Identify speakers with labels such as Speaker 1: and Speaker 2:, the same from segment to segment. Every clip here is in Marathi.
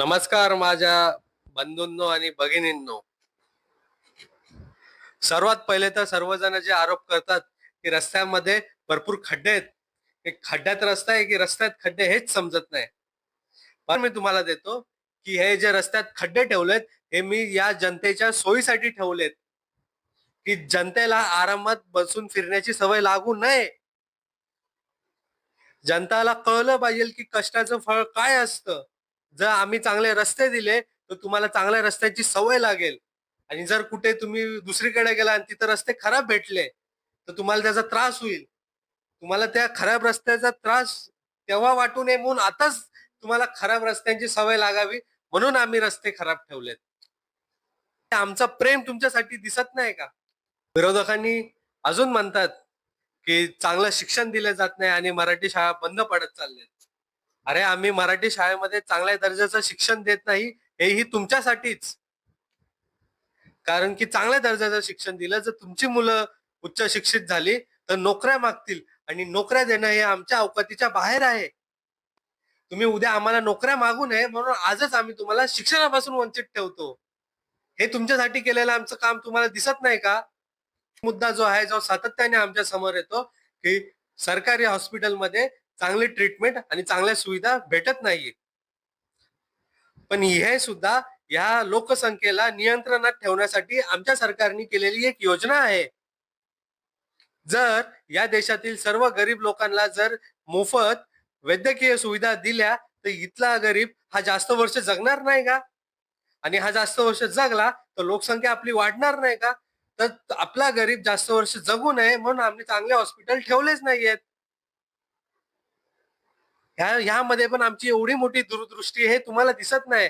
Speaker 1: नमस्कार माझ्या बंधूंनो आणि भगिनींनो. सर्वात पहिले तर सर्वजण जे आरोप करतात की रस्त्यामध्ये भरपूर खड्डे आहेत. हे खड्ड्यात रस्ता आहे की रस्त्यात खड्डे हेच समजत नाही. पण मी तुम्हाला देतो की हे जे रस्त्यात खड्डे ठेवलेत हे मी या जनतेच्या सोयीसाठी ठेवलेत. की जनतेला आरामात बसून फिरण्याची सवय लागू नये. जनताला कळलं पाहिजे की कष्टाचं फळ काय असतं. जर आम्ही चांगले रस्ते दिले तर तुम्हाला चांगल्या रस्त्याची सवय लागेल. आणि जर कुठे तुम्ही दुसरीकडे गेला आणि तिथं रस्ते खराब भेटले तर तुम्हाला त्याचा त्रास होईल. तुम्हाला त्या खराब रस्त्याचा त्रास तेव्हा वाटू नये म्हणून आताच तुम्हाला खराब रस्त्यांची सवय लागावी म्हणून आम्ही रस्ते खराब ठेवलेत. आमचा प्रेम तुमच्यासाठी दिसत नाही का? विरोधकांनी अजून म्हणतात की चांगलं शिक्षण दिलं जात नाही आणि मराठी शाळा बंद पडत चालल्यात. अरे आम्ही मराठी शाळेमध्ये चांगल्या दर्जाचं शिक्षण देत नाही हेही तुमच्यासाठीच. कारण की चांगल्या दर्जाचं शिक्षण दिलं जर तुमची मुलं उच्च शिक्षित झाली तर नोकऱ्या मागतील आणि नोकऱ्या देणं हे आमच्या अवकातीच्या बाहेर आहे. तुम्ही उद्या आम्हाला नोकऱ्या मागू नये म्हणून आजच आम्ही तुम्हाला शिक्षणापासून वंचित ठेवतो. हे तुमच्यासाठी केलेलं आमचं काम तुम्हाला दिसत नाही का? मुद्दा जो आहे जो सातत्याने आमच्यासमोर येतो की सरकारी हॉस्पिटलमध्ये चांगली ट्रीटमेंट आणि चांगल्या सुविधा भेटत नाहीये. पण हे सुद्धा या लोकसंख्येला नियंत्रणात ठेवण्यासाठी आमच्या सरकारने केलेली एक योजना आहे. जर या देशातील सर्व गरीब लोकांना जर मोफत वैद्यकीय सुविधा दिल्या तर इथला गरीब हा जास्त वर्ष जगणार नाही का? आणि हा जास्त वर्ष जगला तर लोकसंख्या आपली वाढणार नाही का? तर आपला गरीब जास्त वर्ष जगू नये म्हणून आम्ही चांगले हॉस्पिटल ठेवलेच नाहीयेत. ह्या ह्यामध्ये पण आमची एवढी मोठी दूरदृष्टी हे तुम्हाला दिसत नाही.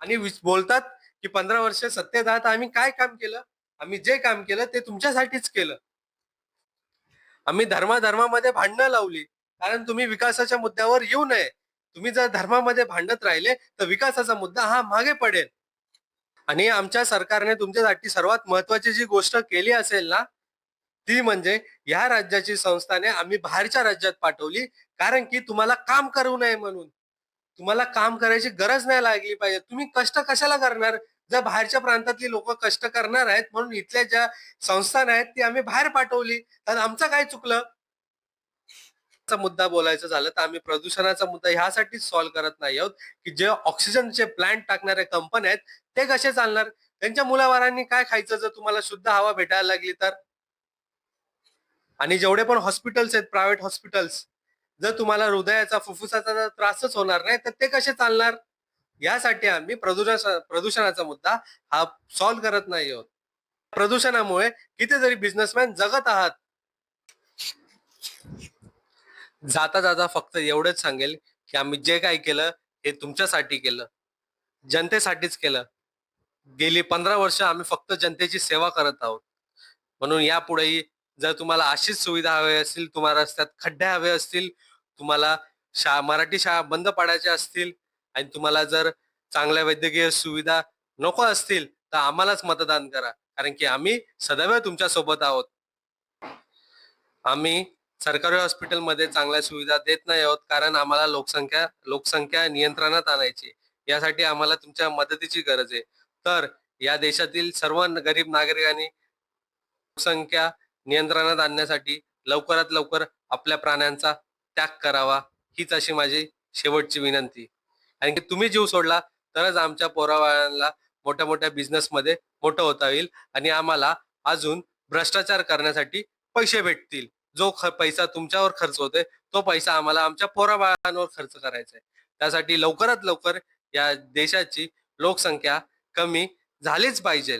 Speaker 1: आणि बोलतात की पंधरा वर्ष सत्तेत आहात आम्ही काय काम केलं? आम्ही जे काम केलं ते तुमच्यासाठीच केलं. आम्ही धर्माधर्मामध्ये भांडणं लावली. कारण तुम्ही विकासाच्या मुद्द्यावर येऊ नये. तुम्ही जर धर्मामध्ये भांडत राहिले तर विकासाचा मुद्दा हा मागे पडेल. आणि आमच्या सरकारने तुमच्यासाठी सर्वात महत्वाची जी गोष्ट केली असेल ना ती म्हणजे या राज्याची संस्थाने आम्ही बाहेरच्या राज्यात पाठवली कारण की तुम्हाला काम करू नये म्हणून. तुम्हाला काम करायची गरज नाही लागली पाहिजे. तुम्ही कष्ट कशाला करणार? जर बाहेरच्या प्रांतातली लोक कष्ट करणार आहेत म्हणून इथल्या ज्या संस्थान आहेत ती आम्ही बाहेर पाठवली. तर आमचं काय चुकलं? चा मुद्दा बोलायचं झालं तर आम्ही प्रदूषणाचा मुद्दा ह्यासाठीच सॉल्व्ह करत नाही आहोत की जे ऑक्सिजनचे प्लांट टाकणारे कंपन्या आहेत ते कसे चालणार? त्यांच्या मुलावारांनी काय खायचं जर तुम्हाला शुद्ध हवा भेटायला लागली तर? आणि जेवढे पण हॉस्पिटल्स आहेत प्रायव्हेट हॉस्पिटल्स जर तुम्हाला हृदयाचा फुफ्फुसाचा त्रासच होणार नाही तर ते कसे चालणार? यासाठी आम्ही प्रदूषण प्रदूषणाचा मुद्दा हा सॉल्व्ह करत नाही आहोत. प्रदूषणामुळे कितीतरी बिझनेसमॅन जगत आहात जाता जाता फक्त एवढंच सांगेल की आम्ही जे काही केलं हे तुमच्यासाठी केलं जनतेसाठीच केलं. गेली पंधरा वर्ष आम्ही फक्त जनतेची सेवा करत आहोत. म्हणून यापुढेही जर तुम्हाला अशीच सुविधा हवी असतील तुम्हाला रस्त्यात खड्डे हवे असतील तुम्हाला शा मराठी शाळा बंद पाडायच्या असतील आणि तुम्हाला जर चांगल्या वैद्यकीय सुविधा नको असतील तर आम्हालाच मतदान करा. कारण की आम्ही सदैव तुमच्यासोबत आहोत. आम्ही सरकारी हॉस्पिटलमध्ये चांगल्या सुविधा देत नाही आहोत कारण आम्हाला लोकसंख्या लोकसंख्या नियंत्रणात आणायची यासाठी आम्हाला तुमच्या मदतीची गरज आहे. तर या देशातील सर्व गरीब नागरिकांनी लोकसंख्या नियंत्रणात आणण्यासाठी लवकरात लवकर आपल्या प्राण्यांचा त्याग करावा हीच अशी माझी शेवटची विनंती. कारण की तुम्ही जीव सोडला तरच आमच्या पोराबाळांना मोठ्या मोठ्या बिझनेसमध्ये मोठं होता येईल आणि आम्हाला अजून भ्रष्टाचार करण्यासाठी पैसे भेटतील. जो ख पैसा तुमच्यावर खर्च होतोय तो पैसा आम्हाला आमच्या पोराबाळांवर खर्च करायचा आहे त्यासाठी लवकरात लवकर या देशाची लोकसंख्या कमी झालीच पाहिजे.